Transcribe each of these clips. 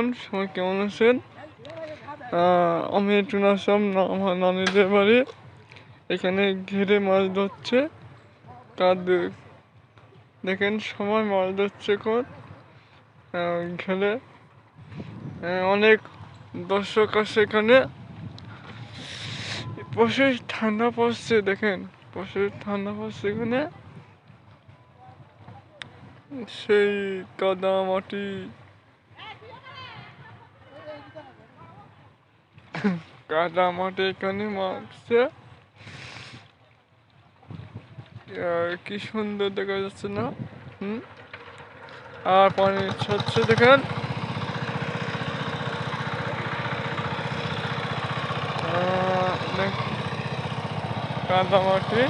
আলাইকুম সবাই কেমন আছেন? আমি টুনা আসাম আমার নানিদের বাড়ি। এখানে ঘিরে মাছ ধরছে। তার দেখেন সময় মাছ ধরছে ঘেরে। আহ, অনেক দর্শক আছে এখানে। প্রচুর ঠান্ডা পড়ছে দেখেন। প্রচুর ঠান্ডা পড়ছে এখানে। সেই কাদা মাটি। কাদা মাটি এখানে আর কি সুন্দর দেখা যাচ্ছে না? হুম? আর পানি ছাড়ছে, দেখেন। কাদা মাটি।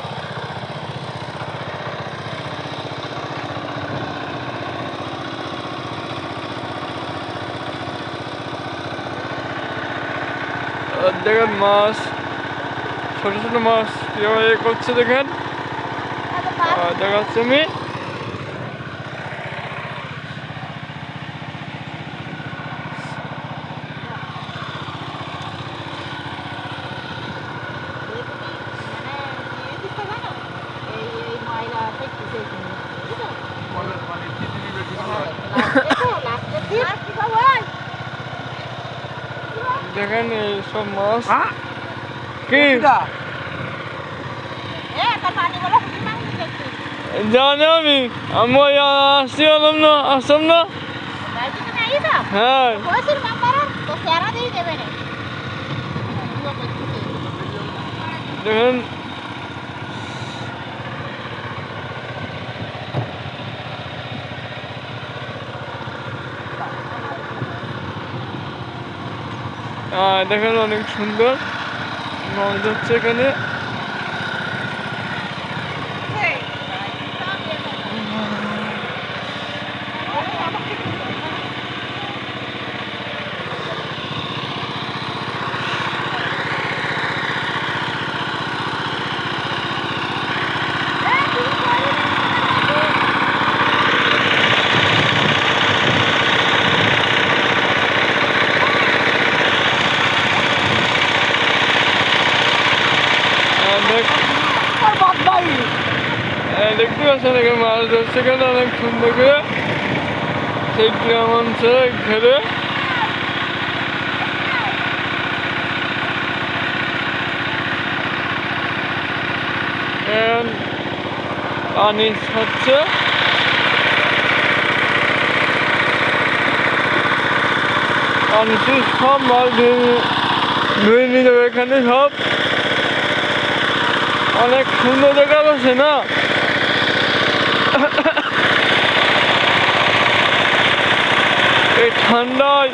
দেখেন মাছ ছোট ছোট মাছ কীভাবে এ করছে দেখেন দেখাচ্ছি আমি দেখেন এই সব মাছ কি জানি আমি আমি আসছি হলাম না আসলাম না হ্যাঁ দেখেন দেখেন অনেক সুন্দর। মাছ হচ্ছে এখানে। আহ, দেখ- আহ, দেখতে পাচ্ছেন এখানে মাছ ধরছে এখানে অনেক সুন্দর করে সেই গ্রাম অঞ্চলে ঘেরে And পানি হচ্ছে পানি সব মাছ ধুয়ে ধুয়ে নিয়ে যাবে এখানে সব অনেক সুন্দর জায়গা যাচ্ছে না? এই ঠান্ডায়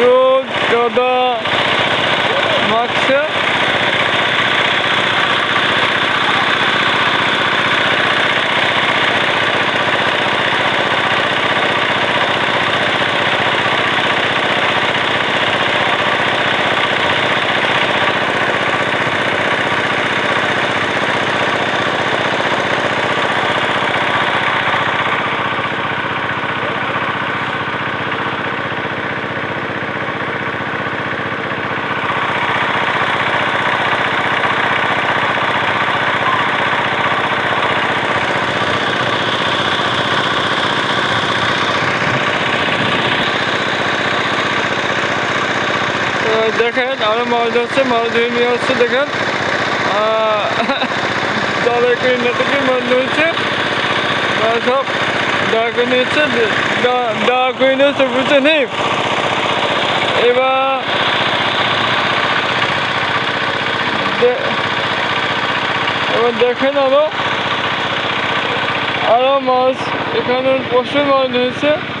রোদ কাদা মাখছে। দেখেন আরও মাছ ধরছে মাছ ধরে নিয়ে আসছে, দেখেন। নেটে মাছ ধরছে সব দাঁড় নিয়েছে নিয়েছে বুঝতে নেই এবার এবার দেখেন আরও। আরও মাছ, এখানে প্রচুর মাছ ধরেছে।